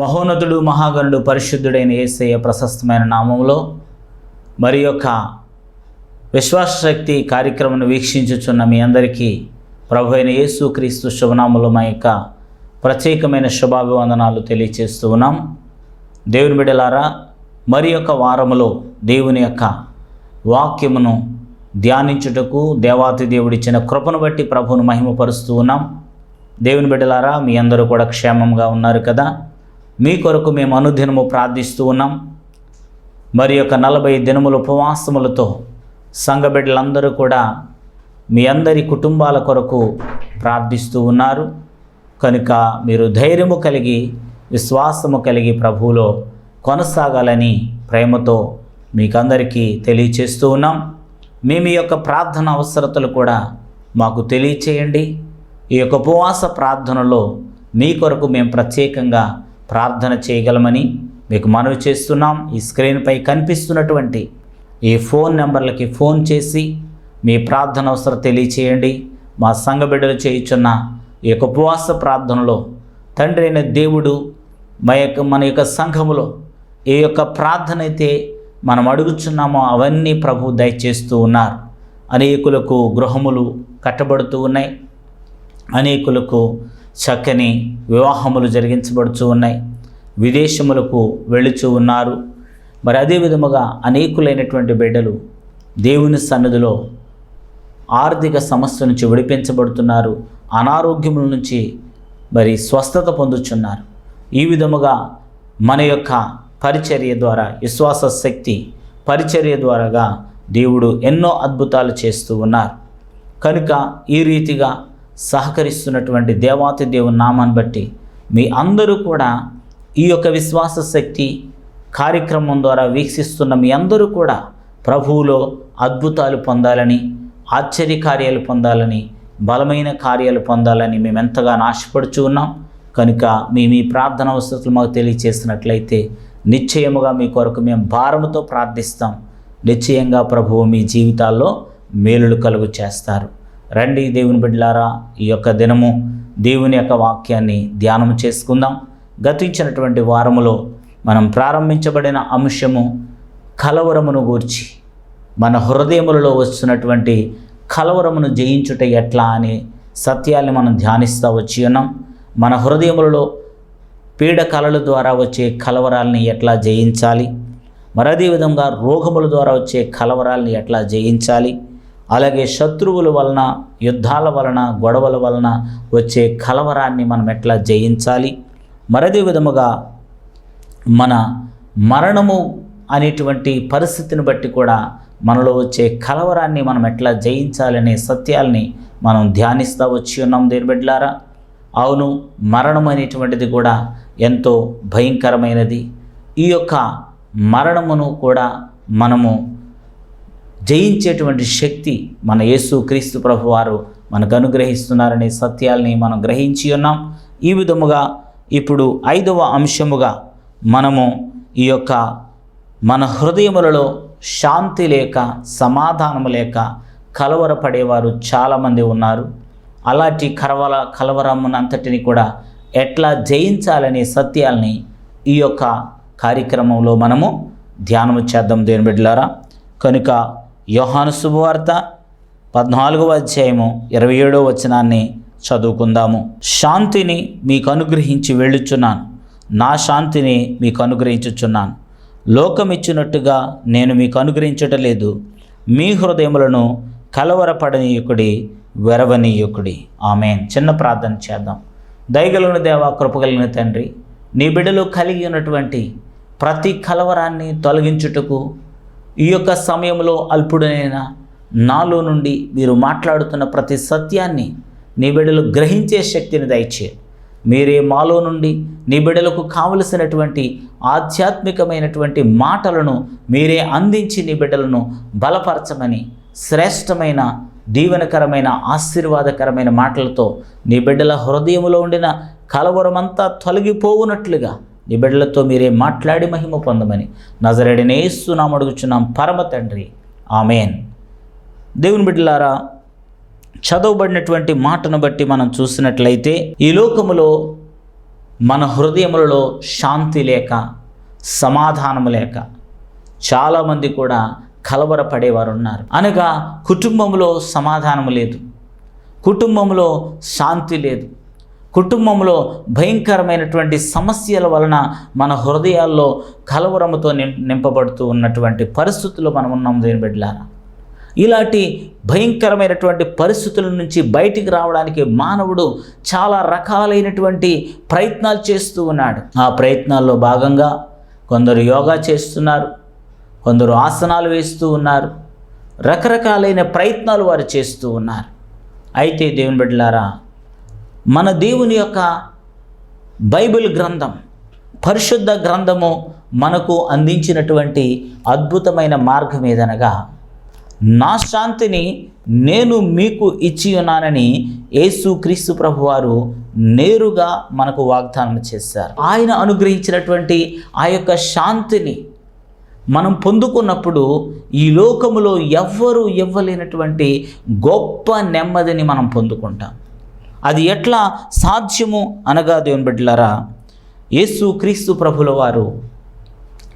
మహోన్నతుడు మహాగణుడు పరిశుద్ధుడైన ఏసయ్య ప్రశస్తమైన నామంలో మరి యొక్క విశ్వాసశక్తి కార్యక్రమాన్ని వీక్షించుచున్న మీ అందరికీ ప్రభు అయిన యేసు క్రీస్తు శుభనామంలో మా యొక్క ప్రత్యేకమైన శుభాభివందనాలు తెలియచేస్తూ ఉన్నాం. దేవుని బిడలారా మరి యొక్క వారములో దేవుని యొక్క వాక్యమును ధ్యానించుటకు దేవాతి దేవుడిచ్చిన కృపను బట్టి ప్రభువును మహిమపరుస్తూ ఉన్నాం. దేవుని బిడ్డలారా మీ అందరూ కూడా క్షేమంగా ఉన్నారు కదా? మీ కొరకు మేము అనుదినము ప్రార్థిస్తూ ఉన్నాం. మరి యొక్క నలభై దినముల ఉపవాసములతో సంఘబిడ్డలందరూ కూడా మీ అందరి కుటుంబాల కొరకు ప్రార్థిస్తూ ఉన్నారు. కనుక మీరు ధైర్యము కలిగి విశ్వాసము కలిగి ప్రభువులో కొనసాగాలని ప్రేమతో మీకందరికీ తెలియచేస్తూ ఉన్నాం. మీ మీ యొక్క ప్రార్థన అవసరతలు కూడా మాకు తెలియచేయండి. ఈ యొక్క ఉపవాస ప్రార్థనలో మీ కొరకు మేము ప్రత్యేకంగా ప్రార్థన చేయగలమని మీకు మనవి చేస్తున్నాం. ఈ స్క్రీన్పై కనిపిస్తున్నటువంటి ఈ ఫోన్ నెంబర్లకి ఫోన్ చేసి మీ ప్రార్థన అవసరం తెలియచేయండి. మా సంఘ బిడ్డలు చేయుచున్న ఈ యొక్క ఉపవాస ప్రార్థనలో తండ్రి అయిన దేవుడు మా యొక్క మన యొక్క సంఘములో ఏ యొక్క ప్రార్థన అయితే మనం అడుగుచున్నామో అవన్నీ ప్రభు దయచేస్తూ ఉన్నారు. అనేకులకు గృహములు కట్టబడుతూ ఉన్నాయి. అనేకులకు చక్కని వివాహములు జరిగించబడుచు ఉన్నాయి. విదేశములకు వెళుచు ఉన్నారు. మరి అదే విధముగా అనేకులైనటువంటి బిడ్డలు దేవుని సన్నిధిలో ఆర్థిక సమస్య నుంచి విడిపించబడుతున్నారు. అనారోగ్యముల నుంచి మరి స్వస్థత పొందుచున్నారు. ఈ విధముగా మన యొక్క పరిచర్య ద్వారా విశ్వాస శక్తి పరిచర్య ద్వారాగా దేవుడు ఎన్నో అద్భుతాలు చేస్తూ ఉన్నారు. కనుక ఈ రీతిగా సహకరిస్తున్నటువంటి దేవాతి దేవుని నామాన్ని బట్టి మీ అందరూ కూడా ఈ యొక్క విశ్వాస శక్తి కార్యక్రమం ద్వారా వీక్షిస్తున్న మీ అందరూ కూడా ప్రభువులో అద్భుతాలు పొందాలని ఆశ్చర్య కార్యాలు పొందాలని బలమైన కార్యాలు పొందాలని మేము ఎంతగానో ఆశపడుచు ఉన్నాం. కనుక మీ మీ ప్రార్థన అవసరాలు మాకు తెలియచేసినట్లయితే నిశ్చయముగా మీ కొరకు మేము భారముతో ప్రార్థిస్తాం. నిశ్చయంగా ప్రభువు మీ జీవితాల్లో మేలులు కలుగు చేస్తారు. రండి దేవుని బిడ్డలారా ఈ యొక్క దినము దేవుని యొక్క వాక్యాన్ని ధ్యానం చేసుకుందాం. గతించినటువంటి వారములో మనం ప్రారంభించబడిన అంశము కలవరమును గూర్చి మన హృదయములలో వస్తున్నటువంటి కలవరమును జయించుట ఎట్లా అనే సత్యాన్ని మనం ధ్యానిస్తూ వచ్చి ఉన్నాం. మన హృదయములలో పీడ కళల ద్వారా వచ్చే కలవరాల్ని ఎట్లా జయించాలి? మరదే విధంగా రోగముల ద్వారా వచ్చే కలవరాల్ని ఎట్లా జయించాలి? అలాగే శత్రువుల వలన యుద్ధాల వలన గొడవల వలన వచ్చే కలవరాన్ని మనం ఎట్లా జయించాలి? మరదే విధముగా మన మరణము అనేటువంటి పరిస్థితిని బట్టి కూడా మనలో వచ్చే కలవరాన్ని మనం ఎట్లా జయించాలనే సత్యాల్ని మనం ధ్యానిస్తూ వచ్చి ఉన్నాం దేని బిడ్డలారా? అవును మరణం అనేటువంటిది కూడా ఎంతో భయంకరమైనది. ఈ యొక్క మరణమును కూడా మనము జయించేటువంటి శక్తి మన యేసు క్రీస్తు ప్రభు వారు మనకు అనుగ్రహిస్తున్నారనే సత్యాల్ని మనం గ్రహించి ఉన్నాం. ఈ విధముగా ఇప్పుడు ఐదవ అంశముగా మనము ఈ యొక్క మన హృదయములలో శాంతి లేక సమాధానము లేక కలవరపడేవారు చాలామంది ఉన్నారు. అలాంటి కరవల కలవరమునంతటిని కూడా ఎట్లా జయించాలనే సత్యాల్ని ఈ యొక్క కార్యక్రమంలో మనము ధ్యానము చేద్దాం దేని బిడ్డలారా. కనుక యోహాను శుభవార్త పద్నాలుగవ అధ్యాయము ఇరవై ఏడవ వచనాన్ని చదువుకుందాము. శాంతిని మీకు అనుగ్రహించి వెళ్ళుచున్నాను. నా శాంతిని మీకు అనుగ్రహించుచున్నాను లోకమిచ్చినట్టుగా నేను మీకు అనుగ్రహించటలేదు మీ హృదయములను కలవరపడనీయుకుడి వెరవనీయుకుడి. ఆమె చిన్న ప్రార్థన చేద్దాం. దయగలిగిన దేవ కృపగలిగిన తండ్రి నీ బిడ్డలు కలిగి ఉన్నటువంటి ప్రతి కలవరాన్ని తొలగించుటకు ఈ యొక్క సమయంలో అల్పుడైన నాలో నుండి మీరు మాట్లాడుతున్న ప్రతి సత్యాన్ని నీ బిడ్డలు గ్రహించే శక్తిని దయచేయండి మీరే మాలో నుండి నీ బిడ్డలకు కావలసినటువంటి ఆధ్యాత్మికమైనటువంటి మాటలను మీరే అందించి నీ బిడ్డలను బలపరచమని శ్రేష్టమైన దీవెనకరమైన ఆశీర్వాదకరమైన మాటలతో నీ బిడ్డల హృదయంలో ఉండిన కలవరమంతా తొలగిపోవునట్లుగా నీ బిడ్డలతో మీరే మాట్లాడి మహిమ పొందమని నజరడిని ఏస్తున్నాం అడుగుచున్నాం. పరమ తండ్రి. ఆమెన్. దేవుని బిడ్డలారా చదవబడినటువంటి మాటను బట్టి మనం చూసినట్లయితే ఈ లోకములో మన హృదయములలో శాంతి లేక సమాధానము లేక చాలామంది కూడా కలవరపడేవారు ఉన్నారు. అనగా కుటుంబంలో సమాధానం లేదు. కుటుంబంలో శాంతి లేదు. కుటుంబంలో భయంకరమైనటువంటి సమస్యల వలన మన హృదయాల్లో కలవరముతో నిం నింపబడుతూ ఉన్నటువంటి పరిస్థితుల్లో మనం ఉన్నాం దేని బిడ్డలారా. ఇలాంటి భయంకరమైనటువంటి పరిస్థితుల నుంచి బయటికి రావడానికి మానవుడు చాలా రకాలైనటువంటి ప్రయత్నాలు చేస్తూ ఉన్నాడు. ఆ ప్రయత్నాల్లో భాగంగా కొందరు యోగా చేస్తున్నారు కొందరు ఆసనాలు వేస్తూ ఉన్నారు రకరకాలైన ప్రయత్నాలు వారు చేస్తూ ఉన్నారు. అయితే దేవుని బిడ్డలారా మన దేవుని యొక్క బైబిల్ గ్రంథం పరిశుద్ధ గ్రంథము మనకు అందించినటువంటి అద్భుతమైన మార్గం ఏదనగా నా శాంతిని నేను మీకు ఇచ్చి ఉన్నానని యేసు క్రీస్తు ప్రభు వారు నేరుగా మనకు వాగ్దానం చేశారు. ఆయన అనుగ్రహించినటువంటి ఆ యొక్క శాంతిని మనం పొందుకున్నప్పుడు ఈ లోకములో ఎవ్వరూ ఇవ్వలేనటువంటి గొప్ప నెమ్మదిని మనం పొందుకుంటాం. అది ఎట్లా సాధ్యము అనగా దేవుని బిడ్డలారా యేసు క్రీస్తు ప్రభుల వారు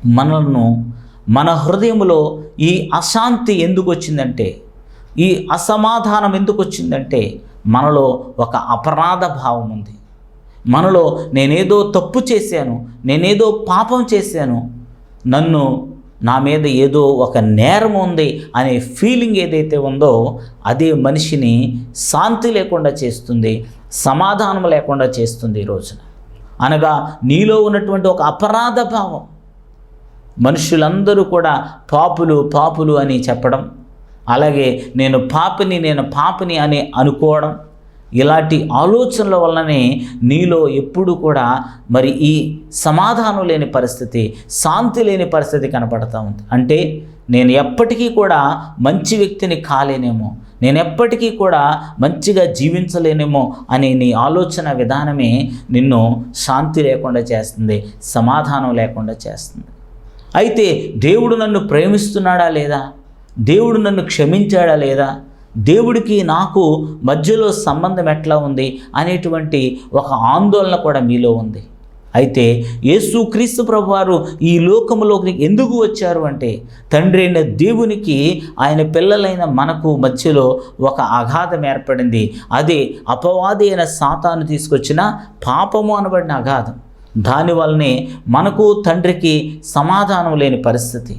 మనల్ని మన హృదయంలో ఈ అశాంతి ఎందుకు వచ్చిందంటే ఈ అసమాధానం ఎందుకు వచ్చిందంటే మనలో ఒక అపరాధ భావం ఉంది. మనలో నేనేదో తప్పు చేశాను నేనేదో పాపం చేశాను నన్ను నా మీద ఏదో ఒక నేరం ఉంది అనే ఫీలింగ్ ఏదైతే ఉందో అదే మనిషిని శాంతి లేకుండా చేస్తుంది సమాధానం లేకుండా చేస్తుంది ఈ రోజున. అనగా నీలో ఉన్నటువంటి ఒక అపరాధ భావం. మనుషులందరూ కూడా పాపులు పాపులు అని చెప్పడం అలాగే నేను పాపిని నేను పాపిని అని అనుకోవడం ఇలాంటి ఆలోచనల వల్లనే నీలో ఎప్పుడు కూడా మరి ఈ సమాధానం లేని పరిస్థితి శాంతి లేని పరిస్థితి కనపడతా ఉంది. అంటే నేను ఎప్పటికీ కూడా మంచి వ్యక్తిని కాలేనేమో నేను ఎప్పటికీ కూడా మంచిగా జీవించలేనేమో అనే నీ ఆలోచన విధానమే నిన్ను శాంతి లేకుండా చేస్తుంది సమాధానం లేకుండా చేస్తుంది. అయితే దేవుడు నన్ను ప్రేమిస్తున్నాడా లేదా? దేవుడు నన్ను క్షమించాడా లేదా? దేవుడికి నాకు మధ్యలో సంబంధం ఎట్లా ఉంది అనేటువంటి ఒక ఆందోళన కూడా మీలో ఉంది. అయితే యేసు క్రీస్తు ప్రభు వారు ఈ లోకములోకి ఎందుకు వచ్చారు అంటే తండ్రి అయిన దేవునికి ఆయన పిల్లలైన మనకు మధ్యలో ఒక అగాధం ఏర్పడింది. అదే అపవాది అయిన సాతాను తీసుకొచ్చిన పాపము అనబడిన అగాధం దానివల్లనే మనకు తండ్రికి సమాధానం లేని పరిస్థితి.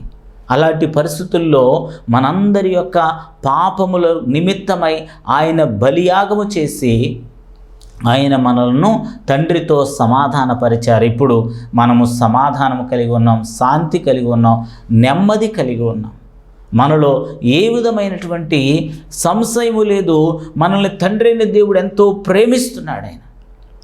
అలాంటి పరిస్థితుల్లో మనందరి యొక్క పాపముల నిమిత్తమై ఆయన బలియాగము చేసి ఆయన మనలను తండ్రితో సమాధానపరిచారు. ఇప్పుడు మనము సమాధానం కలిగి ఉన్నాం శాంతి కలిగి ఉన్నాం నెమ్మది కలిగి ఉన్నాం. మనలో ఏ విధమైనటువంటి సంశయము లేదు. మనల్ని తండ్రి అయిన దేవుడు ఎంతో ప్రేమిస్తున్నాడు ఆయన.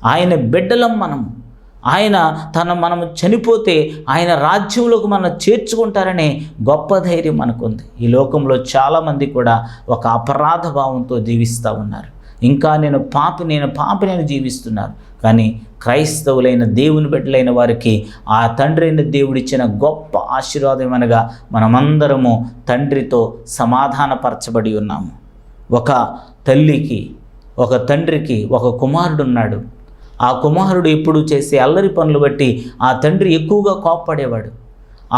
ఆయన బిడ్డలం మనము. ఆయన తన మనము చనిపోతే ఆయన రాజ్యంలోకి మనం చేర్చుకుంటారనే గొప్ప ధైర్యం మనకుంది. ఈ లోకంలో చాలామంది కూడా ఒక అపరాధ భావంతో జీవిస్తూ ఉన్నారు. ఇంకా నేను పాపి నేను పాపి నేను జీవిస్తున్నారు. కానీ క్రైస్తవులైన దేవుని బిడ్డలైన వారికి ఆ తండ్రి అయిన దేవుడిచ్చిన గొప్ప ఆశీర్వాదం అనగా మనమందరము తండ్రితో సమాధానపరచబడి ఉన్నాము. ఒక తల్లికి ఒక తండ్రికి ఒక కుమారుడు ఉన్నాడు ఆ కుమారుడు ఎప్పుడు చేసే అల్లరి పనులు బట్టి ఆ తండ్రి ఎక్కువగా కోప్పడేవాడు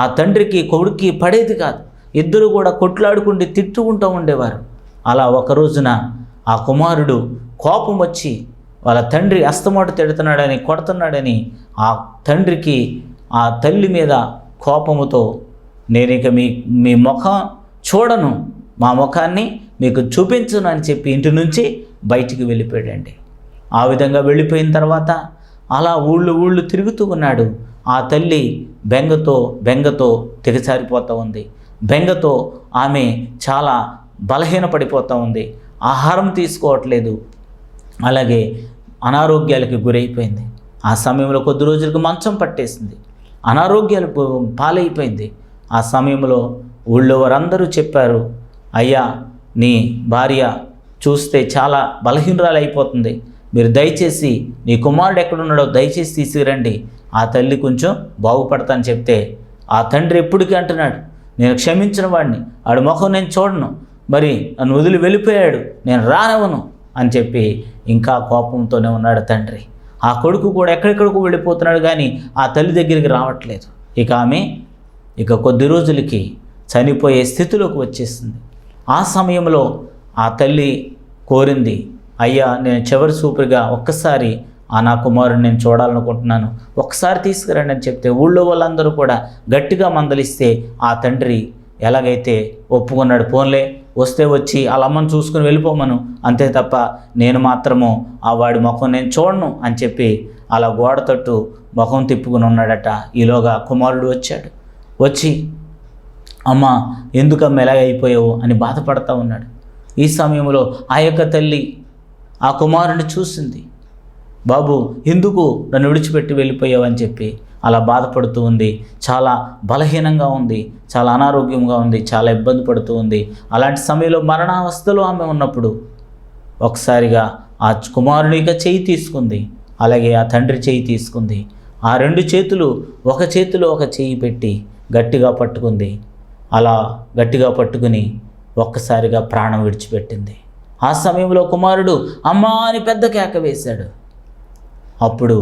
ఆ తండ్రికి కొడుక్కి పడేది కాదు. ఇద్దరు కూడా కొట్లాడుకుంటే తిట్టుకుంటూ ఉండేవారు. అలా ఒక రోజున ఆ కుమారుడు కోపం వచ్చి వాళ్ళ తండ్రి అస్తమాట తిడుతున్నాడని కొడుతున్నాడని ఆ తండ్రికి ఆ తల్లి మీద కోపముతో నేను ఇక మీ మీ ముఖం చూడను మా ముఖాన్ని మీకు చూపించను అని చెప్పి ఇంటి నుంచి బయటికి వెళ్ళిపోయాడండి. ఆ విధంగా వెళ్ళిపోయిన తర్వాత అలా ఊళ్ళు ఊళ్ళు తిరుగుతూ ఉన్నాడు. ఆ తల్లి బెంగతో బెంగతో తెగసారిపోతూ ఉంది. బెంగతో ఆమె చాలా బలహీనపడిపోతూ ఉంది. ఆహారం తీసుకోవట్లేదు. అలాగే అనారోగ్యాలకి గురైపోయింది. ఆ సమయంలో కొద్ది రోజులకు మంచం పట్టేసింది. అనారోగ్యాలు పాలైపోయింది. ఆ సమయంలో ఊళ్ళో వారందరూ చెప్పారు అయ్యా నీ భార్య చూస్తే చాలా బలహీనరాలు అయిపోతుంది మీరు దయచేసి నీ కుమారుడు ఎక్కడున్నాడో దయచేసి తీసుకురండి. ఆ తల్లి కొంచెం బాగుపడతాను చెప్తే ఆ తండ్రి ఎప్పటికీ అంటున్నాడు. నేను క్షమించిన వాడిని. ఆడి ముఖం నేను చూడను. మరి నన్ను వదిలి వెళ్ళిపోయాడు. నేను రానవను. అని చెప్పి ఇంకా కోపంతోనే ఉన్నాడు తండ్రి. ఆ కొడుకు కూడా ఎక్కడెక్కడికో వెళ్ళిపోతున్నాడు కానీ ఆ తల్లి దగ్గరికి రావట్లేదు. ఇక ఆమె ఇక కొద్ది రోజులకి చనిపోయే స్థితిలోకి వచ్చేసింది. ఆ సమయంలో ఆ తల్లి కోరింది అయ్యా నేను చివరి సూపుగా ఒక్కసారి ఆ నా కుమారుని నేను చూడాలనుకుంటున్నాను. ఒకసారి తీసుకురండి అని చెప్తే ఊళ్ళో వాళ్ళందరూ కూడా గట్టిగా మందలిస్తే ఆ తండ్రి ఎలాగైతే ఒప్పుకున్నాడు పోన్లే వస్తే వచ్చి వాళ్ళ అమ్మని చూసుకుని వెళ్ళిపోమను. అంతే తప్ప నేను మాత్రము ఆ వాడి ముఖం నేను చూడను అని చెప్పి అలా గోడ తట్టు ముఖం తిప్పుకుని ఉన్నాడట. ఈలోగా కుమారుడు వచ్చాడు. వచ్చి అమ్మ ఎందుకమ్మ ఎలాగ అయిపోయావు? అని బాధపడతా ఉన్నాడు. ఈ సమయంలో ఆ యొక్క తల్లి ఆ కుమారుని చూసింది. బాబు ఎందుకు నన్ను విడిచిపెట్టి వెళ్ళిపోయావు? అని చెప్పి అలా బాధపడుతూ ఉంది. చాలా బలహీనంగా ఉంది. చాలా అనారోగ్యంగా ఉంది. చాలా ఇబ్బంది పడుతూ ఉంది. అలాంటి సమయంలో మరణావస్థలో ఆమె ఉన్నప్పుడు ఒకసారిగా ఆ కుమారుని యొక్క చేయి తీసుకుంది. అలాగే ఆ తండ్రి చేయి తీసుకుంది. ఆ రెండు చేతులు ఒక చేతిలో ఒక చేయి పెట్టి గట్టిగా పట్టుకుంది. అలా గట్టిగా పట్టుకుని ఒక్కసారిగా ప్రాణం విడిచిపెట్టింది. ఆ సమయంలో కుమారుడు అమ్మా అని పెద్ద కేక వేశాడు. అప్పుడు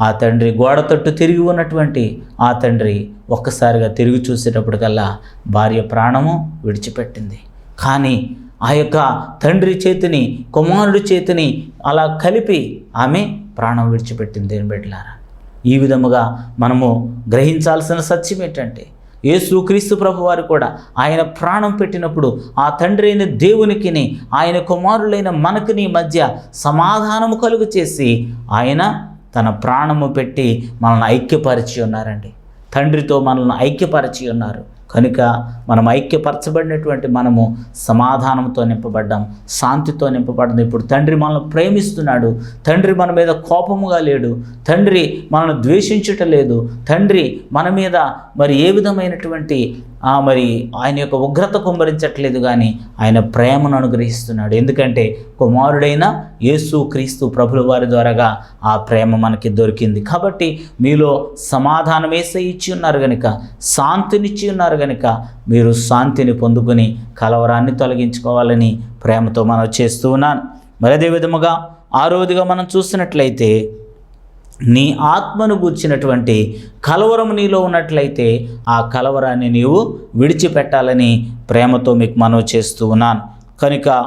ఆ తండ్రి గోడ తట్టు తిరిగి ఉన్నటువంటి ఆ తండ్రి ఒక్కసారిగా తిరిగి చూసేటప్పటికల్లా భార్య ప్రాణము విడిచిపెట్టింది. కానీ ఆ యొక్క తండ్రి చేతిని కుమారుడి చేతిని అలా కలిపి ఆమె ప్రాణం విడిచిపెట్టింది. అని బిడ్డలారా ఈ విధముగా మనము గ్రహించాల్సిన సత్యం ఏంటంటే యేసుక్రీస్తు ప్రభు వారు కూడా ఆయన ప్రాణం పెట్టినప్పుడు ఆ తండ్రి అయిన దేవునికిని ఆయన కుమారులైన మనకుని మధ్య సమాధానము కలుగు చేసి ఆయన తన ప్రాణము పెట్టి మనల్ని ఐక్యపరిచి ఉన్నారండి. తండ్రితో మనల్ని ఐక్యపరిచి ఉన్నారు. కనుక మనం ఐక్యపరచబడినటువంటి మనము సమాధానంతో నింపబడ్డాం శాంతితో నింపబడ్డం. ఇప్పుడు తండ్రి మనల్ని ప్రేమిస్తున్నాడు తండ్రి మన మీద కోపముగా లేడు తండ్రి మనల్ని ద్వేషించుట లేదు తండ్రి మన మీద మరి ఏ విధమైనటువంటి మరి ఆయన యొక్క ఉగ్రత కుమ్మరించట్లేదు కానీ ఆయన ప్రేమను అనుగ్రహిస్తున్నాడు. ఎందుకంటే కుమారుడైన యేసు క్రీస్తు ప్రభుల వారి ద్వారాగా ఆ ప్రేమ మనకి దొరికింది. కాబట్టి మీలో సమాధానం వేసే ఇచ్చి ఉన్నారు కనుక శాంతినిచ్చి ఉన్నారు కనుక మీరు శాంతిని పొందుకొని కలవరాన్ని తొలగించుకోవాలని ప్రేమతో మనం చేస్తూ ఉన్నాను. మరి అదే విధముగా ఆ రోజుగా మనం చూసినట్లయితే నీ ఆత్మను గూర్చినటువంటి కలవరం నీలో ఉన్నట్లయితే ఆ కలవరాన్ని నీవు విడిచిపెట్టాలని ప్రేమతో మీకు మనవి చేస్తూ ఉన్నాను. కనుక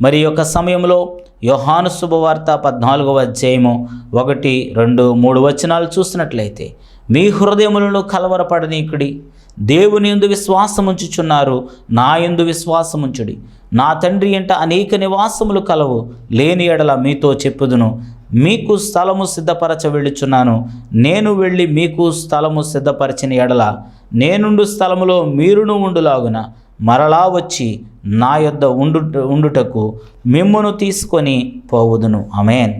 మరి యొక్క సమయంలో యోహాను శుభవార్త పద్నాలుగవ అధ్యాయము ఒకటి రెండు మూడు వచనాలు చూసినట్లయితే మీ హృదయములను కలవరపడనీకుడి దేవుని ఎందు విశ్వాసముంచుచున్నారు నా ఎందు విశ్వాసముంచుడి. నా తండ్రి ఎంట అనేక నివాసములు కలవు లేని ఎడల మీతో చెప్పుదును. మీకు స్థలము సిద్ధపరచ వెళ్ళుచున్నాను నేను వెళ్ళి మీకు స్థలము సిద్ధపరచిన ఎడల నేనుండు స్థలములో మీరును ఉండులాగున మరలా వచ్చి నా యొద్ద ఉండు ఉండుటకు మిమ్మును తీసుకొని పోవుదును. అమేన్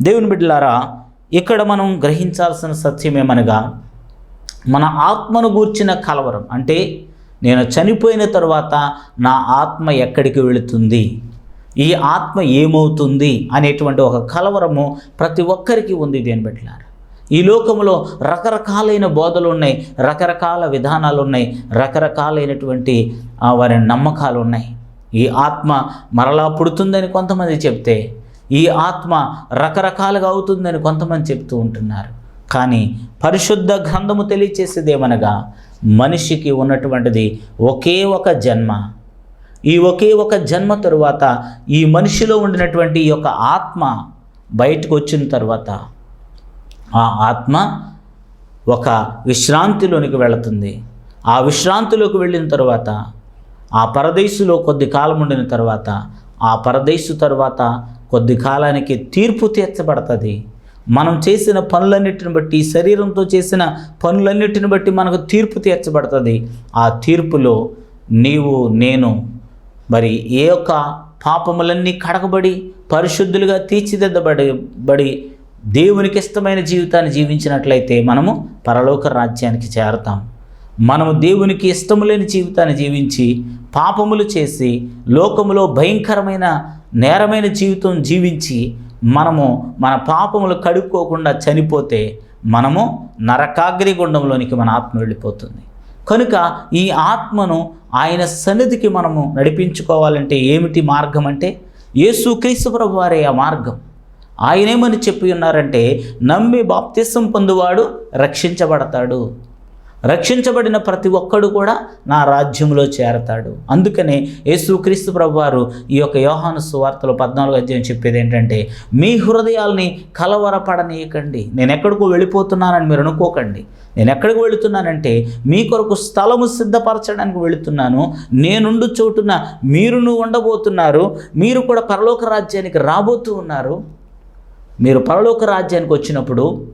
దేవుని బిడ్డలారా ఇక్కడ మనం గ్రహించాల్సిన సత్యమేమనగా మన ఆత్మను గూర్చిన కలవరం అంటే నేను చనిపోయిన తర్వాత నా ఆత్మ ఎక్కడికి వెళుతుంది? ఈ ఆత్మ ఏమవుతుంది అనేటువంటి ఒక కలవరము ప్రతి ఒక్కరికి ఉంది దేని పెట్టారు ఈ లోకంలో రకరకాలైన బోధలు ఉన్నాయి రకరకాల విధానాలు ఉన్నాయి రకరకాలైనటువంటి వారి నమ్మకాలు ఉన్నాయి. ఈ ఆత్మ మరలా పుడుతుందని కొంతమంది చెప్తే ఈ ఆత్మ రకరకాలుగా అవుతుందని కొంతమంది చెప్తూ ఉంటున్నారు. కానీ పరిశుద్ధ గ్రంథము తెలియచేసేదేమనగా మనిషికి ఉన్నటువంటిది ఒకే ఒక జన్మ. ఈ ఒకే ఒక జన్మ తరువాత ఈ మనిషిలో ఉండినటువంటి ఈ యొక్క ఆత్మ బయటకు వచ్చిన తర్వాత ఆ ఆత్మ ఒక విశ్రాంతిలోనికి వెళుతుంది. ఆ విశ్రాంతిలోకి వెళ్ళిన తర్వాత ఆ పరదేశులో కొద్ది కాలం ఉండిన తర్వాత ఆ పరదేశు తర్వాత కొద్ది కాలానికి తీర్పు తీర్చబడుతుంది. మనం చేసిన పనులన్నిటిని బట్టి శరీరంతో చేసిన పనులన్నిటిని బట్టి మనకు తీర్పు తీర్చబడుతుంది. ఆ తీర్పులో నీవు నేను మరి ఏ యొక్క పాపములన్నీ కడగబడి పరిశుద్ధులుగా తీర్చిదిద్దబడి బడి దేవునికి ఇష్టమైన జీవితాన్ని జీవించినట్లయితే మనము పరలోక రాజ్యానికి చేరతాం. మనము దేవునికి ఇష్టము లేని జీవితాన్ని జీవించి పాపములు చేసి లోకములో భయంకరమైన నేరమైన జీవితం జీవించి మనము మన పాపములు కడుక్కోకుండా చనిపోతే మనము నరకాగ్ని గుండంలోనికి మన ఆత్మ వెళ్ళిపోతుంది. కనుక ఈ ఆత్మను ఆయన సన్నిధికి మనము నడిపించుకోవాలంటే ఏమిటి మార్గం అంటే యేసుక్రీస్తు ప్రభు వారే ఆ మార్గం. ఆయనేమని చెప్పి ఉన్నారంటే నమ్మి బాప్తిసం పొందువాడు రక్షించబడతాడు. రక్షించబడిన ప్రతి ఒక్కడు కూడా నా రాజ్యంలో చేరతాడు. అందుకనే యేసుక్రీస్తు ప్రభు వారు ఈ యొక్క యోహాను సువార్తలో పద్నాలుగు అధ్యాయం చెప్పేది ఏంటంటే మీ హృదయాల్ని కలవరపడనీయకండి. నేను ఎక్కడికో వెళ్ళిపోతున్నానని మీరు అనుకోకండి. నేను ఎక్కడికి వెళుతున్నానంటే మీ కొరకు స్థలము సిద్ధపరచడానికి వెళుతున్నాను. నేనుండు చోటున మీరును ఉండబోతున్నారు. మీరు కూడా పరలోక రాజ్యానికి రాబోతూ ఉన్నారు. మీరు పరలోక రాజ్యానికి వచ్చినప్పుడు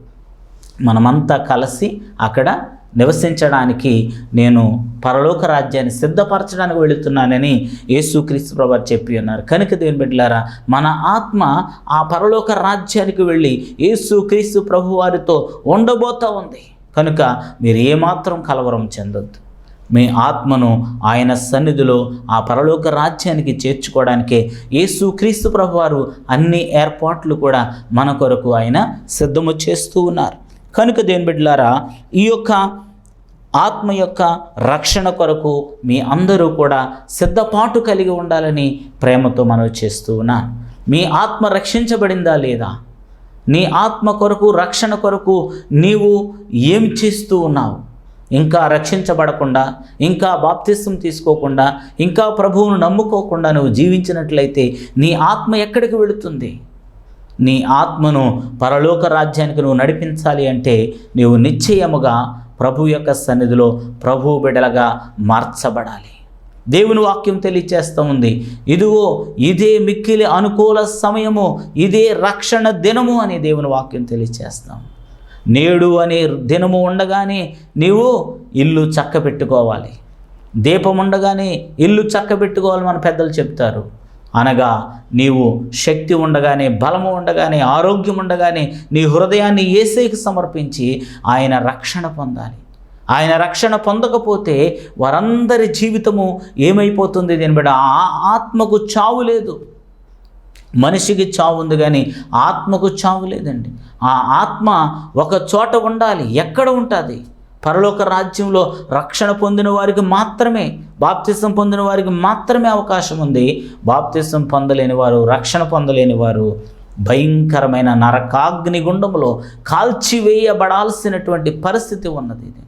మనమంతా కలిసి అక్కడ నివసించడానికి నేను పరలోక రాజ్యాన్ని సిద్ధపరచడానికి వెళుతున్నానని యేసుక్రీస్తు ప్రభు చెప్పి ఉన్నారు. కనుక దేని బిడ్డలారా మన ఆత్మ ఆ పరలోక రాజ్యానికి వెళ్ళి యేసుక్రీస్తు ప్రభు వారితో ఉండబోతా ఉంది. కనుక మీరు ఏమాత్రం కలవరం చెందొద్దు. మీ ఆత్మను ఆయన సన్నిధిలో ఆ పరలోక రాజ్యానికి చేర్చుకోవడానికే యేసుక్రీస్తు ప్రభువారు అన్ని ఏర్పాట్లు కూడా మన కొరకు ఆయన సిద్ధము చేస్తూ ఉన్నారు. కనుక దేని బిడ్డలారా ఈ యొక్క ఆత్మ యొక్క రక్షణ కొరకు మీ అందరూ కూడా సిద్ధపాటు కలిగి ఉండాలని ప్రేమతో మనవి చేస్తూ ఉన్నా. మీ ఆత్మ రక్షించబడిందా లేదా? నీ ఆత్మ కొరకు రక్షణ కొరకు నీవు ఏం చేస్తూ ఉన్నావు? ఇంకా రక్షించబడకుండా ఇంకా బాప్తిస్తం తీసుకోకుండా ఇంకా ప్రభువును నమ్ముకోకుండా నువ్వు జీవించినట్లయితే నీ ఆత్మ ఎక్కడికి వెళుతుంది? నీ ఆత్మను పరలోక రాజ్యానికి నువ్వు నడిపించాలి అంటే నీవు నిశ్చయముగా ప్రభు యొక్క సన్నిధిలో ప్రభు బిడలగా మార్చబడాలి. దేవుని వాక్యం తెలియచేస్తూ ఉంది. ఇదిగో ఇదే మిక్కిలి అనుకూల సమయము ఇదే రక్షణ దినము అని దేవుని వాక్యం తెలియచేస్తాం నేడు అనే దినము ఉండగానే నీవు ఇల్లు చక్క పెట్టుకోవాలి దీపం ఉండగానే ఇల్లు చక్క పెట్టుకోవాలి మన పెద్దలు చెప్తారు. అనగా నీవు శక్తి ఉండగానే బలము ఉండగానే ఆరోగ్యం ఉండగానే నీ హృదయాన్ని ఏసైకి సమర్పించి ఆయన రక్షణ పొందాలి. ఆయన రక్షణ పొందకపోతే వారందరి జీవితము ఏమైపోతుంది దీని బిడ్డ ఆ ఆత్మకు చావు లేదు. మనిషికి చావు ఉంది కానీ ఆత్మకు చావు లేదండి. ఆ ఆత్మ ఒక చోట ఉండాలి ఎక్కడ ఉంటుంది? పరలోక రాజ్యంలో రక్షణ పొందిన వారికి మాత్రమే బాప్తిసం పొందిన వారికి మాత్రమే అవకాశం ఉంది. బాప్తిసం పొందలేని వారు రక్షణ పొందలేని వారు భయంకరమైన నరకాగ్ని గుండంలో కాల్చివేయబడాల్సినటువంటి పరిస్థితి ఉన్నది ఇది.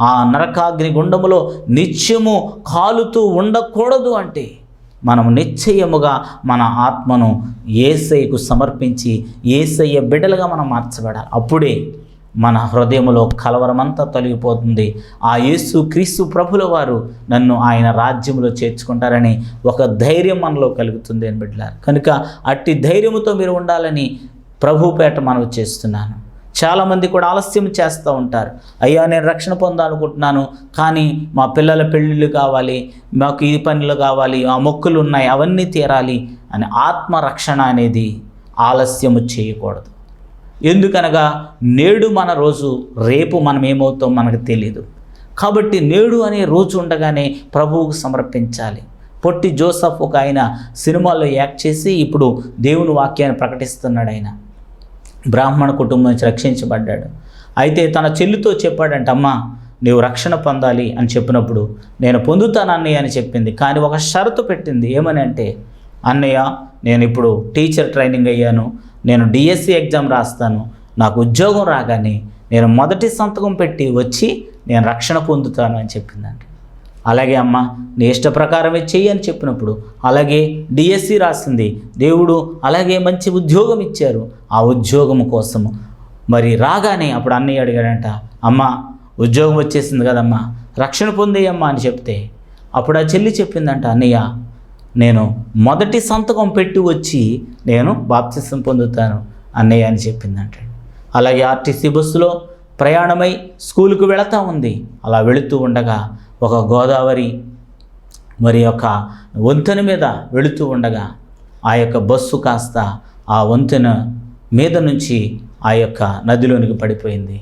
ఆ నరకాగ్ని గుండములో నిత్యము కాలుతూ ఉండకూడదు అంటే మనం నిశ్చయముగా మన ఆత్మను ఏసయ్యకు సమర్పించి ఏసయ్య బిడ్డలుగా మనం మార్చబడాలి. అప్పుడే మన హృదయములో కలవరమంతా తొలగిపోతుంది. ఆ యేసు క్రీస్తు ప్రభుల వారు నన్ను ఆయన రాజ్యంలో చేర్చుకుంటారని ఒక ధైర్యం మనలో కలుగుతుంది అని బిడ్డలారు. కనుక అట్టి ధైర్యముతో మీరు ఉండాలని ప్రభుపేట మనవి చేస్తున్నాను. చాలామంది కూడా ఆలస్యం చేస్తూ ఉంటారు. అయ్యా నేను రక్షణ పొందాలనుకుంటున్నాను కానీ మా పిల్లల పెళ్ళిళ్ళు కావాలి మాకు ఈ పనులు కావాలి ఆ మొక్కులు ఉన్నాయి అవన్నీ తీరాలి అని ఆత్మరక్షణ అనేది ఆలస్యము చేయకూడదు. ఎందుకనగా నేడు మన రోజు రేపు మనం ఏమవుతాం మనకు తెలియదు కాబట్టి నేడు అనే రోజు ఉండగానే ప్రభువుకు సమర్పించాలి. పొట్టి జోసఫ్ ఒక ఆయన సినిమాలో యాక్ట్ చేసి ఇప్పుడు దేవుని వాక్యాన్ని ప్రకటిస్తున్నాడు ఆయన. బ్రాహ్మణ కుటుంబం నుంచి రక్షించబడ్డాడు. అయితే తన చెల్లితో చెప్పాడంట అమ్మా నీవు రక్షణ పొందాలి అని చెప్పినప్పుడు నేను పొందుతాను అన్నయ్య అని చెప్పింది. కానీ ఒక షరతు పెట్టింది. ఏమని అంటే అన్నయ్య నేను ఇప్పుడు టీచర్ ట్రైనింగ్ అయ్యాను. నేను డిఎస్సి ఎగ్జామ్ రాస్తాను. నాకు ఉద్యోగం రాగానే నేను మొదటి సంతకం పెట్టి వచ్చి నేను రక్షణ పొందుతాను అని చెప్పిందంట. అలాగే అమ్మ నీ ఇష్ట ప్రకారమే చెయ్యి అని చెప్పినప్పుడు అలాగే డిఎస్సి రాసింది. దేవుడు అలాగే మంచి ఉద్యోగం ఇచ్చారు. ఆ ఉద్యోగం కోసము. మరి రాగానే అప్పుడు అన్నయ్య అడిగాడంట అమ్మ ఉద్యోగం వచ్చేసింది కదమ్మా రక్షణ పొందేయమ్మా అని చెప్తే. అప్పుడు ఆ చెల్లి చెప్పిందంట అన్నయ్య నేను మొదటి సంతకం పెట్టి వచ్చి నేను బాప్తిసం పొందుతాను అన్నయ్య అని చెప్పిందంట. అలాగే ఆర్టీసీ బస్సులో ప్రయాణమై స్కూలుకు వెళతా ఉంది. అలా వెళుతూ ఉండగా ఒక గోదావరి మరి యొక్క వంతెన మీద వెళుతూ ఉండగా ఆ యొక్క బస్సు కాస్త ఆ వంతెన మీద నుంచి ఆ యొక్క నదిలోనికి పడిపోయింది.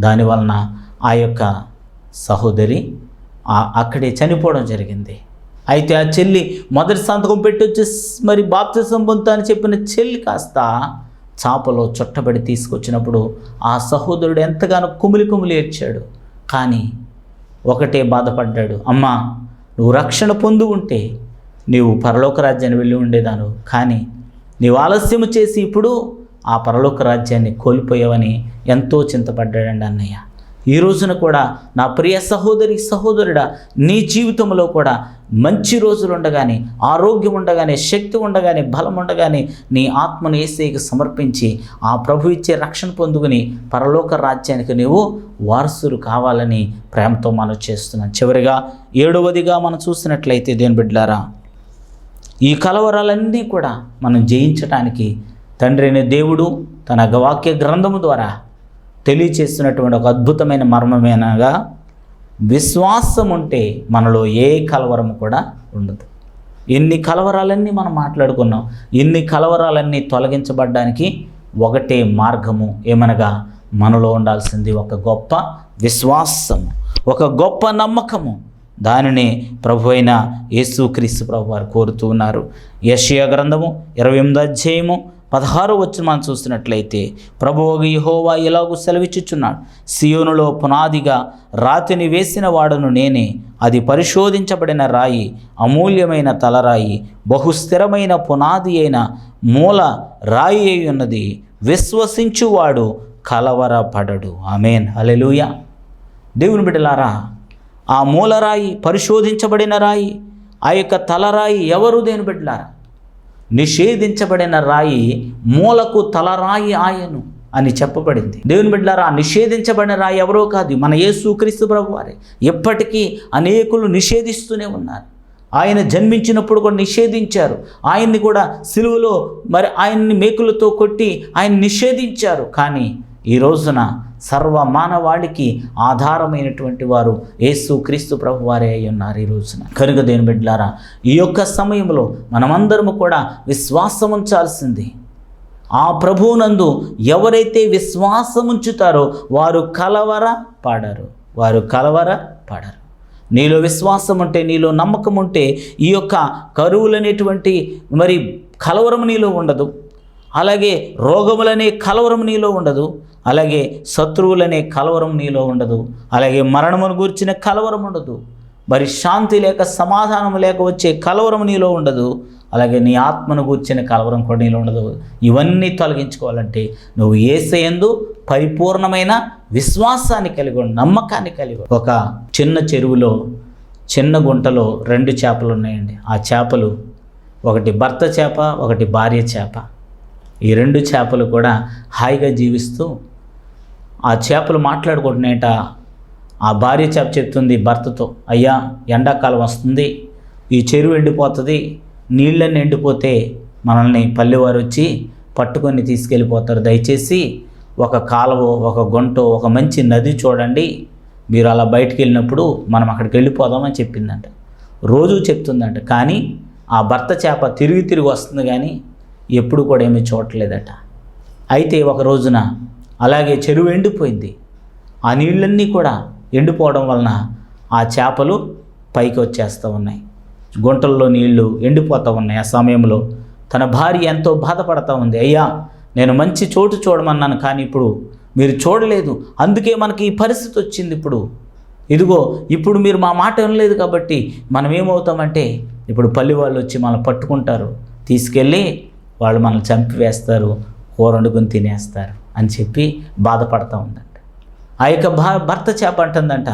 దానివలన ఆ యొక్క సహోదరి అక్కడే చనిపోవడం జరిగింది. అయితే ఆ చెల్లి మొదటి సంతకం పెట్టి వచ్చి మరి బాప్తిసం పొందుతా అని చెప్పిన చెల్లి కాస్త చాపలో చుట్టబడి తీసుకొచ్చినప్పుడు ఆ సహోదరుడు ఎంతగానో కుమిలి కుమిలి ఏడ్చాడు. కానీ ఒకటే బాధపడ్డాడు అమ్మా నువ్వు రక్షణ పొందు ఉంటే నీవు పరలోక రాజ్యాన్ని వెళ్ళి ఉండేదాను. కానీ నీవు ఆలస్యము చేసి ఇప్పుడు ఆ పరలోక రాజ్యాన్ని కోల్పోయావని ఎంతో చింతపడ్డాడండి అన్నయ్య. ఈ రోజున కూడా నా ప్రియ సహోదరి సహోదరుడా నీ జీవితంలో కూడా మంచి రోజులు ఉండగానే ఆరోగ్యం ఉండగానే శక్తి ఉండగానే బలం ఉండగానే నీ ఆత్మను ఏసైకి సమర్పించి ఆ ప్రభు ఇచ్చే రక్షణ పొందుకుని పరలోక రాజ్యానికి నీవు వారసులు కావాలని ప్రేమతో మనం చేస్తున్నాం. చివరిగా ఏడవదిగా మనం చూసినట్లయితే దేని బిడ్డారా ఈ కలవరాలన్నీ కూడా మనం జయించటానికి తండ్రి అనే దేవుడు తన వాక్య గ్రంథము ద్వారా తెలియచేస్తున్నటువంటి ఒక అద్భుతమైన మర్మమేనగా విశ్వాసం ఉంటే మనలో ఏ కలవరం కూడా ఉండదు. ఇన్ని కలవరాలన్నీ మనం మాట్లాడుకున్నాం ఇన్ని కలవరాలన్నీ తొలగించబడ్డానికి ఒకటే మార్గము ఏమనగా మనలో ఉండాల్సింది ఒక గొప్ప విశ్వాసము ఒక గొప్ప నమ్మకము. దానిని ప్రభు అయిన యేసుక్రీస్తు ప్రభు వారు కోరుతూ ఉన్నారు. యషియా గ్రంథము ఇరవై ఎనిమిది అధ్యాయము పదహారు వచ్చిన మనం చూసినట్లయితే ప్రభువు యహోవా ఇలాగూ సెలవిచ్చుచున్నాడు? సియోనులో పునాదిగా రాతిని వేసిన వాడను నేనే అది పరిశోధించబడిన రాయి అమూల్యమైన తలరాయి బహుస్థిరమైన పునాది అయిన మూల రాయి అయి ఉన్నది. విశ్వసించువాడు కలవరపడడు. ఆమెన్. అలెలుయ దేవుని బిడ్డలారా ఆ మూలరాయి పరిశోధించబడిన రాయి ఆ యొక్క తలరాయి ఎవరు? దేని బిడ్డలారా నిషేధించబడిన రాయి మూలకు తలరాయి ఆయను అని చెప్పబడింది. దేవుని బిడ్డలారా నిషేధించబడిన రాయి ఎవరో కాదు మన యేసుక్రీస్తు ప్రభు వారే. ఎప్పటికీ అనేకులు నిషేధిస్తూనే ఉన్నారు. ఆయన జన్మించినప్పుడు కూడా నిషేధించారు. ఆయన్ని కూడా సిలువలో మరి ఆయన్ని మేకులతో కొట్టి ఆయన నిషేధించారు. కానీ ఈ రోజున సర్వ మానవాళికి ఆధారమైనటువంటి వారు యేసు క్రీస్తు ప్రభు వారే అయి ఉన్నారు ఈ రోజున. కనుక దేని బిడ్డలారా ఈ యొక్క సమయంలో మనమందరము కూడా విశ్వాసం ఉంచాల్సింది. ఆ ప్రభువునందు ఎవరైతే విశ్వాసం ఉంచుతారో వారు కలవర పాడరు. వారు కలవర పాడరు. నీలో విశ్వాసం ఉంటే నీలో నమ్మకం ఉంటే ఈ యొక్క కరువులనేటువంటి మరి కలవరం నీలో ఉండదు. అలాగే రోగములనే కలవరం నీలో ఉండదు. అలాగే శత్రువులనే కలవరం నీలో ఉండదు. అలాగే మరణమును గూర్చిన కలవరం ఉండదు. మరి శాంతి లేక సమాధానం లేక వచ్చే కలవరం నీలో ఉండదు. అలాగే నీ ఆత్మను గూర్చిన కలవరం కూడా నీలో ఉండదు. ఇవన్నీ తొలగించుకోవాలంటే నువ్వు ఏసయందు పరిపూర్ణమైన విశ్వాసాన్ని కలిగి నమ్మకాన్ని కలిగి ఒక చిన్న చెరువులో చిన్న గుంటలో రెండు చేపలు ఉన్నాయండి. ఆ చేపలు ఒకటి భర్త చేప ఒకటి భార్య చేప. ఈ రెండు చేపలు కూడా హాయిగా జీవిస్తూ ఆ చేపలు మాట్లాడుకుంటున్నాయట. ఆ భార్య చేప చెప్తుంది భర్తతో అయ్యా ఎండాకాలం వస్తుంది ఈ చెరువు ఎండిపోతుంది నీళ్ళన్నీ ఎండిపోతే మనల్ని పల్లెవారు వచ్చి పట్టుకొని తీసుకెళ్ళిపోతారు. దయచేసి ఒక కాలువ ఒక గుంట ఒక మంచి నది చూడండి. మీరు అలా బయటికి వెళ్ళినప్పుడు మనం అక్కడికి వెళ్ళిపోదామని చెప్పిందంట. రోజు చెప్తుందంట. కానీ ఆ భర్త చేప తిరిగి తిరిగి వస్తుంది కానీ ఎప్పుడు కూడా ఏమీ చూడలేదట అయితే ఒక రోజున అలాగే చెరువు ఎండిపోయింది. ఆ నీళ్ళన్నీ కూడా ఎండిపోవడం వలన ఆ చేపలు పైకి వచ్చేస్తూ ఉన్నాయి. గుంటల్లో నీళ్ళు ఎండిపోతూ ఉన్నాయి ఆ సమయంలో. తన భార్య ఎంతో బాధపడతా ఉంది. అయ్యా నేను మంచి చోటు చూడమన్నాను కానీ ఇప్పుడు మీరు చూడలేదు. అందుకే మనకి ఈ పరిస్థితి వచ్చింది ఇప్పుడు. ఇదిగో ఇప్పుడు మీరు మా మాట వినలేదు కాబట్టి మనం ఏమవుతామంటే ఇప్పుడు పల్లి వాళ్ళు వచ్చి మనల్ని పట్టుకుంటారు. తీసుకెళ్ళి వాళ్ళు మనల్ని చంపివేస్తారు కూర వండుకొని తినేస్తారు. అని చెప్పి బాధపడతా ఉందంట. ఆ యొక్క భా భర్త చేప అంటుందంట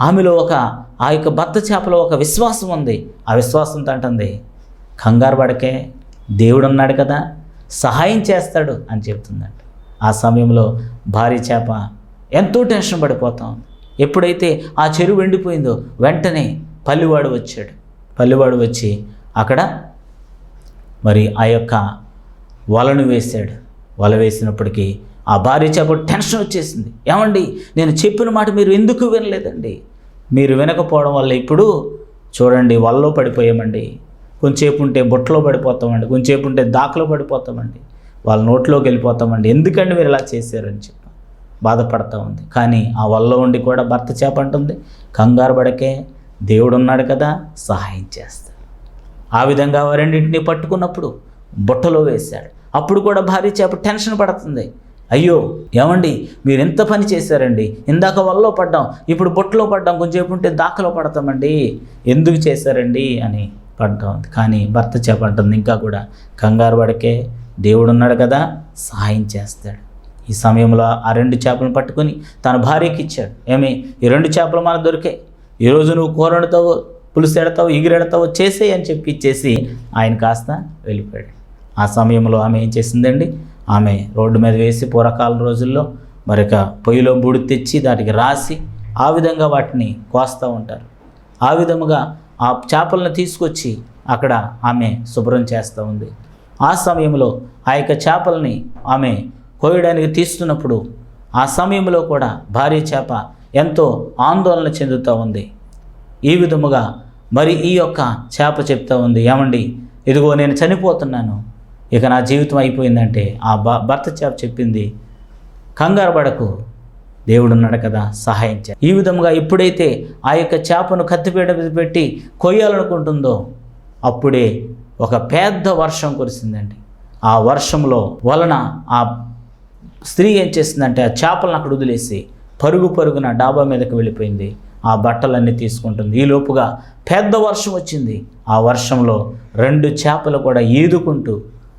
ఆమెలో ఒక ఆ యొక్క భర్త చేపలో ఒక విశ్వాసం ఉంది. ఆ విశ్వాసంతో అంటుంది కంగారు పడకే దేవుడు ఉన్నాడు కదా సహాయం చేస్తాడు అని చెప్తుందంట. ఆ సమయంలో భారీ చేప ఎంతో టెన్షన్ పడిపోతాం ఎప్పుడైతే ఆ చెరువు ఎండిపోయిందో వెంటనే పల్లివాడు వచ్చాడు. పల్లివాడు వచ్చి అక్కడ మరి ఆ యొక్క వలను వేశాడు. వల వేసినప్పటికీ ఆ భార్య చేప టెన్షన్ వచ్చేసింది. ఏమండి? నేను చెప్పిన మాట మీరు ఎందుకు వినలేదండి? మీరు వినకపోవడం వల్ల ఇప్పుడు చూడండి వలలో పడిపోయామండి. కొంచెంసేపు ఉంటే బుట్టలో పడిపోతామండి. కొంచెంసేపు ఉంటే దాకలో పడిపోతామండి. వాళ్ళ నోట్లోకి వెళ్ళిపోతామండి. ఎందుకండి మీరు ఇలా చేశారని చెప్పి బాధపడతా ఉంది. కానీ ఆ వల్ల ఉండి కూడా భర్త చేప అంటుంది కంగారు పడకే దేవుడు ఉన్నాడు కదా సహాయం చేస్తాడు. ఆ విధంగా ఆ రెండింటిని పట్టుకున్నప్పుడు బుట్టలో వేశాడు. అప్పుడు కూడా భార్య చేప టెన్షన్ పడుతుంది. అయ్యో ఏమండి? మీరు ఎంత పని చేశారండి. ఇందాక వల్లో పడ్డాం. ఇప్పుడు బొట్టులో పడ్డాం. కొంచెంసేపు ఉంటే దాకలో పడతామండి. ఎందుకు చేశారండి? అని పడ్డాం కానీ భర్త చేపట్టింది ఇంకా కూడా కంగారు పడకే. దేవుడు ఉన్నాడు కదా సహాయం చేస్తాడు. ఈ సమయంలో ఆ రెండు చేపలను పట్టుకొని తన భార్యకి ఇచ్చాడు. ఏమి? ఈ రెండు చేపలు మనకు దొరికాయి ఈరోజు నువ్వు కూర వండుతావు పులుసు ఎడతావు ఎగిరెడతావు చేసేయి అని చెప్పి ఇచ్చేసి ఆయన కాస్త వెళ్ళిపోయాడు. ఆ సమయంలో ఆమె ఏం చేసిందండి? ఆమె రోడ్డు మీద వేసి పూర్వకాలం రోజుల్లో మరొక పొయ్యిలో బుడి తెచ్చి దానికి రాసి ఆ విధంగా వాటిని కోస్తూ ఉంటారు. ఆ విధముగా ఆ చేపలను తీసుకొచ్చి అక్కడ ఆమె శుభ్రం చేస్తూ ఉంది. ఆ సమయంలో ఆ యొక్క చేపల్ని ఆమె కోయడానికి తీస్తున్నప్పుడు ఆ సమయంలో కూడా భారీ చేప ఎంతో ఆందోళన చెందుతూ ఉంది. ఈ విధముగా మరి ఈ యొక్క చేప చెప్తా ఉంది. ఏమండి? ఇదిగో నేను చనిపోతున్నాను. ఇక నా జీవితం అయిపోయిందంటే ఆ భ- భర్త చేప చెప్పింది కంగారు పడకు దేవుడు ఉన్నాడు కదా సహాయం చే ఈ విధంగా ఎప్పుడైతే ఆ యొక్క చేపను కత్తిపేట మీద పెట్టి కొయ్యాలనుకుంటుందో అప్పుడే ఒక పెద్ద వర్షం కురిసిందండి. ఆ వర్షంలో వలన ఆ స్త్రీ ఏం చేసిందంటే ఆ చేపలను అక్కడ వదిలేసి పరుగు పరుగున డాబా మీదకి వెళ్ళిపోయింది. ఆ బట్టలన్నీ తీసుకుంటుంది. ఈ లోపుగా పెద్ద వర్షం వచ్చింది. ఆ వర్షంలో రెండు చేపలు కూడా ఈదుకుంటూ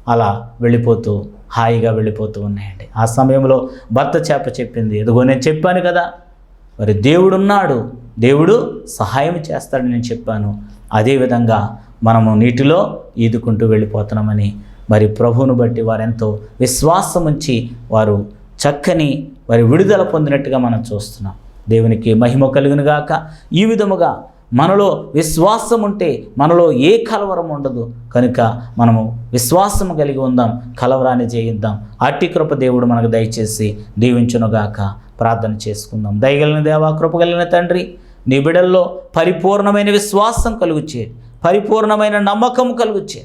అలా వెళ్ళిపోతూ హాయిగా వెళ్ళిపోతూ ఉన్నాయండి. ఆ సమయంలో భర్త చేప చెప్పింది ఎదుగో నేను చెప్పాను కదా మరి దేవుడున్నాడు దేవుడు సహాయం చేస్తాడని నేను చెప్పాను. అదేవిధంగా మనము నీటిలో ఈదుకుంటూ వెళ్ళిపోతున్నామని మరి ప్రభువును బట్టి వారెంతో విశ్వాసం ఉంచి వారు చక్కని వారి విడుదల పొందినట్టుగా మనం చూస్తున్నాం. దేవునికి మహిమ కలుగునుగాక. ఈ విధముగా మనలో విశ్వాసం ఉంటే మనలో ఏ కలవరం ఉండదు కనుక మనము విశ్వాసం కలిగి ఉందాం కలవరాన్ని చేయిద్దాం అట్టి కృప దేవుడు మనకు దయచేసి దీవించునుగాక. ప్రార్థన చేసుకుందాం. దయగలిగిన దేవా కృప కలిగిన తండ్రి నీ బిడల్లో పరిపూర్ణమైన విశ్వాసం కలుగుచే పరిపూర్ణమైన నమ్మకం కలుగుచే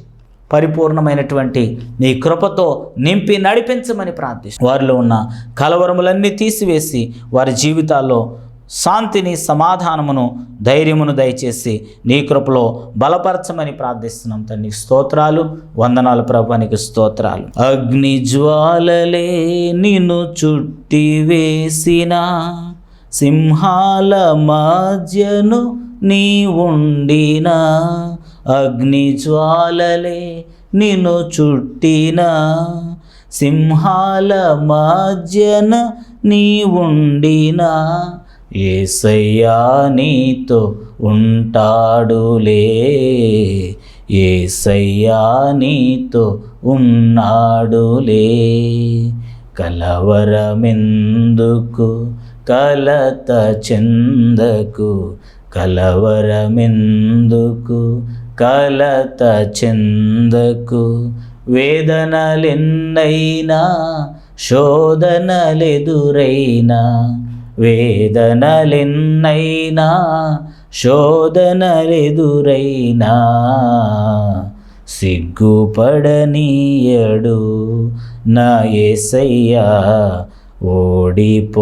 పరిపూర్ణమైనటువంటి నీ కృపతో నింపి నడిపించమని ప్రార్థిస్తాం వారిలో ఉన్న కలవరములన్నీ తీసివేసి వారి జీవితాల్లో శాంతిని సమాధానమును ధైర్యమును దయచేసి నీ కృపలో బలపరచమని ప్రార్థిస్తున్నాం తండ్రి. స్తోత్రాలు వందనాలు ప్రభానికి స్తోత్రాలు. అగ్ని జ్వాలలే నిన్ను చుట్టి వేసిన సింహాల మధ్యను నీ ఉండిన అగ్ని జ్వాలలే నిన్ను చుట్టిన సింహాల మధ్యన నీ ఉండినా ఏసయ్యా నీతో ఉంటాడులే. ఏసయ్యా నీతో ఉన్నాడులే. కలవరమెందుకు? కలత చెందకు. కలవరమెందుకు? కలత చెందకు. వేదనలెన్నైనా? శోధనలెదురైనా? వేదనలెన్నైనా శోధనలెదురైనా సిగ్గుపడనీయడు నా ఏసయ్యా ఓడిపోనీయడు.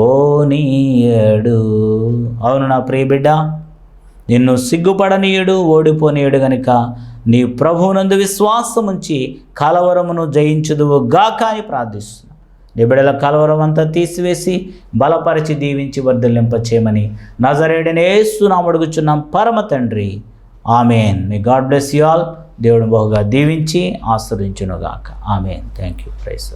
అవును నా ప్రియ బిడ్డ నిన్ను సిగ్గుపడనీయుడు ఓడిపోనీయుడు గనుక నీ ప్రభువునందు విశ్వాసముంచి కలవరమును జయించదువు గాక అని ప్రార్థిస్తున్నాను నిబిడల కలవరం అంతా తీసివేసి బలపరిచి దీవించి వర్ధలింపచేయమని నజరేడనే సునాం పరమ తండ్రి. ఆమెన్. మీ గాడ్ బ్లెస్ యు ఆల్. దేవుడు బహుగా దీవించి ఆశ్రయించునుగాక ఆమెన్. Thank you praise